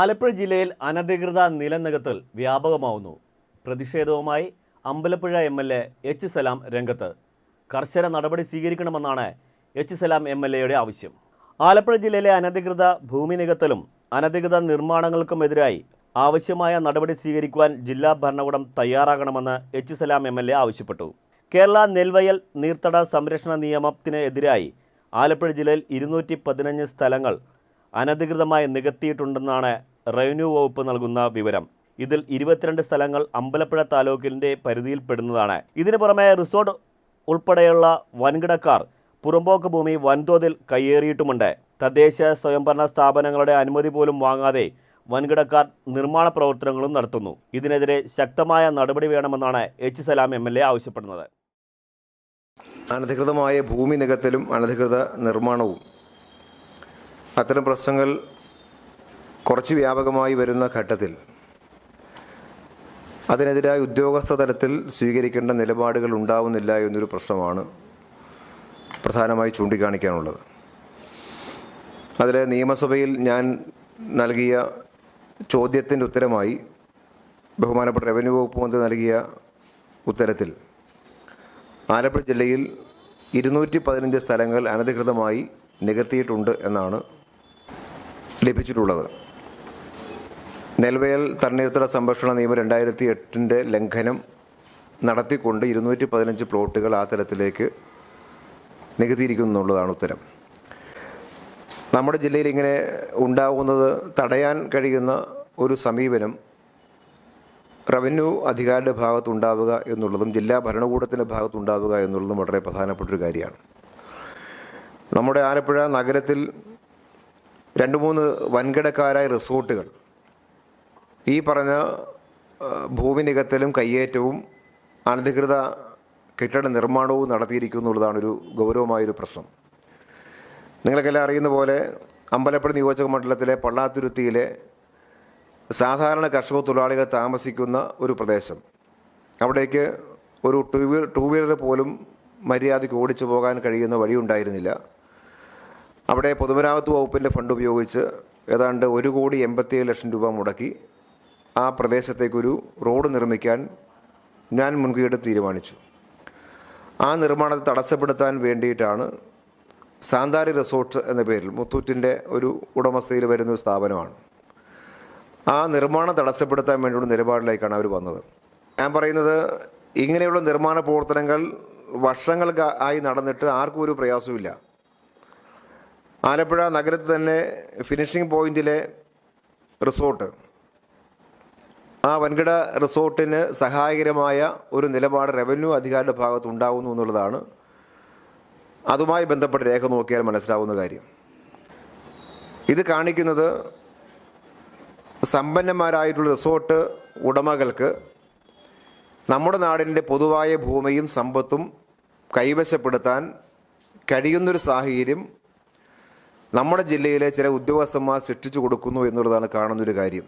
ആലപ്പുഴ ജില്ലയിൽ അനധികൃത നിലനികത്തൽ വ്യാപകമാവുന്നു. പ്രതിഷേധവുമായി Ambalappuzha M L A H Salam രംഗത്ത്. കർശന നടപടി സ്വീകരിക്കണമെന്നാണ് എച്ച് സലാം എം എൽ എയുടെ ആവശ്യം. ആലപ്പുഴ ജില്ലയിലെ അനധികൃത ഭൂമി നികത്തലും അനധികൃത നിർമ്മാണങ്ങൾക്കുമെതിരായി ആവശ്യമായ നടപടി സ്വീകരിക്കുവാൻ ജില്ലാ ഭരണകൂടം തയ്യാറാകണമെന്ന് H Salam M L A ആവശ്യപ്പെട്ടു. കേരള നെൽവയൽ നീർത്തട സംരക്ഷണ നിയമത്തിനെതിരായി ആലപ്പുഴ ജില്ലയിൽ ഇരുന്നൂറ്റി സ്ഥലങ്ങൾ അനധികൃതമായി നികത്തിയിട്ടുണ്ടെന്നാണ് റവന്യൂ വകുപ്പ് നൽകുന്ന വിവരം. ഇതിൽ ഇരുപത്തിരണ്ട് സ്ഥലങ്ങൾ അമ്പലപ്പുഴ താലൂക്കിന്റെ പരിധിയിൽപ്പെടുന്നതാണ്. ഇതിനു പുറമെ റിസോർട്ട് ഉൾപ്പെടെയുള്ള വൻകിടക്കാർ പുറമ്പോക്ക് ഭൂമി വൻതോതിൽ കയ്യേറിയിട്ടുമുണ്ട്. തദ്ദേശ സ്വയംഭരണ സ്ഥാപനങ്ങളുടെ അനുമതി പോലും വാങ്ങാതെ വൻകിടക്കാർ നിർമ്മാണ പ്രവർത്തനങ്ങളും നടത്തുന്നു. ഇതിനെതിരെ ശക്തമായ നടപടി വേണമെന്നാണ് H Salam M L A ആവശ്യപ്പെടുന്നത്. അനധികൃതമായ ഭൂമി നികത്തലും അനധികൃത നിർമ്മാണവും അത്തരം പ്രശ്നങ്ങൾ കുറച്ച് വ്യാപകമായി വരുന്ന ഘട്ടത്തിൽ അതിനെതിരായി ഉദ്യോഗസ്ഥ തലത്തിൽ സ്വീകരിക്കേണ്ട നിലപാടുകൾ ഉണ്ടാവുന്നില്ല എന്നൊരു പ്രശ്നമാണ് പ്രധാനമായി ചൂണ്ടിക്കാണിക്കാനുള്ളത്. അതിൽ നിയമസഭയിൽ ഞാൻ നൽകിയ ചോദ്യത്തിന്റെ ഉത്തരമായി ബഹുമാനപ്പെട്ട റവന്യൂ വകുപ്പ് മന്ത്രി നൽകിയ ഉത്തരത്തിൽ ആലപ്പുഴ ജില്ലയിൽ ഇരുന്നൂറ്റി പതിനഞ്ച് സ്ഥലങ്ങൾ അനധികൃതമായി നികത്തിയിട്ടുണ്ട് എന്നാണ് ലഭിച്ചിട്ടുള്ളത്. നെൽവയൽ തണ്ണീർത്തട സംരക്ഷണ നിയമം രണ്ടായിരത്തി എട്ടിന്റെ ലംഘനം നടത്തിക്കൊണ്ട് ഇരുന്നൂറ്റി പതിനഞ്ച് പ്ലോട്ടുകൾ ആ തരത്തിലേക്ക് നികത്തിയിരിക്കുന്നു എന്നുള്ളതാണ് ഉത്തരം. നമ്മുടെ ജില്ലയിൽ ഇങ്ങനെ ഉണ്ടാകുന്നത് തടയാൻ കഴിയുന്ന ഒരു സമീപനം റവന്യൂ അധികാരിയുടെ ഭാഗത്തുണ്ടാവുക എന്നുള്ളതും ജില്ലാ ഭരണകൂടത്തിന്റെ ഭാഗത്തുണ്ടാവുക എന്നുള്ളതും വളരെ പ്രധാനപ്പെട്ടൊരു കാര്യമാണ്. നമ്മുടെ ആലപ്പുഴ നഗരത്തിൽ രണ്ട് മൂന്ന് വൻകിടക്കാരായ റിസോർട്ടുകൾ. ഈ പറഞ്ഞ ഭൂമി നികത്തലും കയ്യേറ്റവും അനധികൃത കെട്ടിട നിർമ്മാണവും നടത്തിയിരിക്കുന്നു എന്നുള്ളതാണ് ഒരു ഗൗരവമായൊരു പ്രശ്നം. നിങ്ങൾക്കെല്ലാം അറിയുന്ന പോലെ അമ്പലപ്പുഴ നിയോജക മണ്ഡലത്തിലെ പള്ളാത്തുരുത്തിയിലെ സാധാരണ കർഷക തൊഴിലാളികൾ താമസിക്കുന്ന ഒരു പ്രദേശം. അവിടേക്ക് ഒരു ടൂ വീലർ ടൂ വീലർ പോലും മര്യാദയ്ക്ക് ഓടിച്ചു പോകാൻ കഴിയുന്ന വഴിയുണ്ടായിരുന്നില്ല. അവിടെ പൊതുമരാമത്ത് വകുപ്പിന്റെ ഫണ്ട് ഉപയോഗിച്ച് ഏതാണ്ട് ഒരു കോടി എൺപത്തിയേഴ് ലക്ഷം രൂപ മുടക്കി ആ പ്രദേശത്തേക്കൊരു റോഡ് നിർമ്മിക്കാൻ ഞാൻ മുൻകൈയെടുത്ത് തീരുമാനിച്ചു. ആ നിർമ്മാണത്തെ തടസ്സപ്പെടുത്താൻ വേണ്ടിയിട്ടാണ് സാന്താരി റിസോർട്ട് എന്ന പേരിൽ മുത്തൂറ്റിന്റെ ഒരു ഉടമസ്ഥയിൽ വരുന്ന ഒരു സ്ഥാപനമാണ്. ആ നിർമ്മാണം തടസ്സപ്പെടുത്താൻ വേണ്ടിയുള്ള നിലപാടിലേക്കാണ് അവർ വന്നത്. ഞാൻ പറയുന്നത് ഇങ്ങനെയുള്ള നിർമ്മാണ പ്രവർത്തനങ്ങൾ വർഷങ്ങൾക്ക് ആയി നടന്നിട്ട് ആർക്കും ഒരു പ്രയാസവുമില്ല. ആലപ്പുഴ നഗരത്തിൽ തന്നെ ഫിനിഷിംഗ് പോയിന്റിലെ റിസോർട്ട് ആ വൻകിട റിസോർട്ടിന് സഹായകരമായ ഒരു നിലപാട് റവന്യൂ അധികാരിയുടെ ഭാഗത്ത് ഉണ്ടാകുന്നു എന്നുള്ളതാണ്. അതുമായി ബന്ധപ്പെട്ട രേഖ നോക്കിയാൽ മനസ്സിലാവുന്ന കാര്യം. ഇത് കാണിക്കുന്നത് സമ്പന്നന്മാരായിട്ടുള്ള റിസോർട്ട് ഉടമകൾക്ക് നമ്മുടെ നാടിന്റെ പൊതുവായ ഭൂമിയും സമ്പത്തും കൈവശപ്പെടുത്താൻ കഴിയുന്നൊരു സാഹചര്യം നമ്മുടെ ജില്ലയിലെ ചില ഉദ്യോഗസ്ഥന്മാർ സൃഷ്ടിച്ചു കൊടുക്കുന്നു എന്നുള്ളതാണ് കാണുന്നൊരു കാര്യം.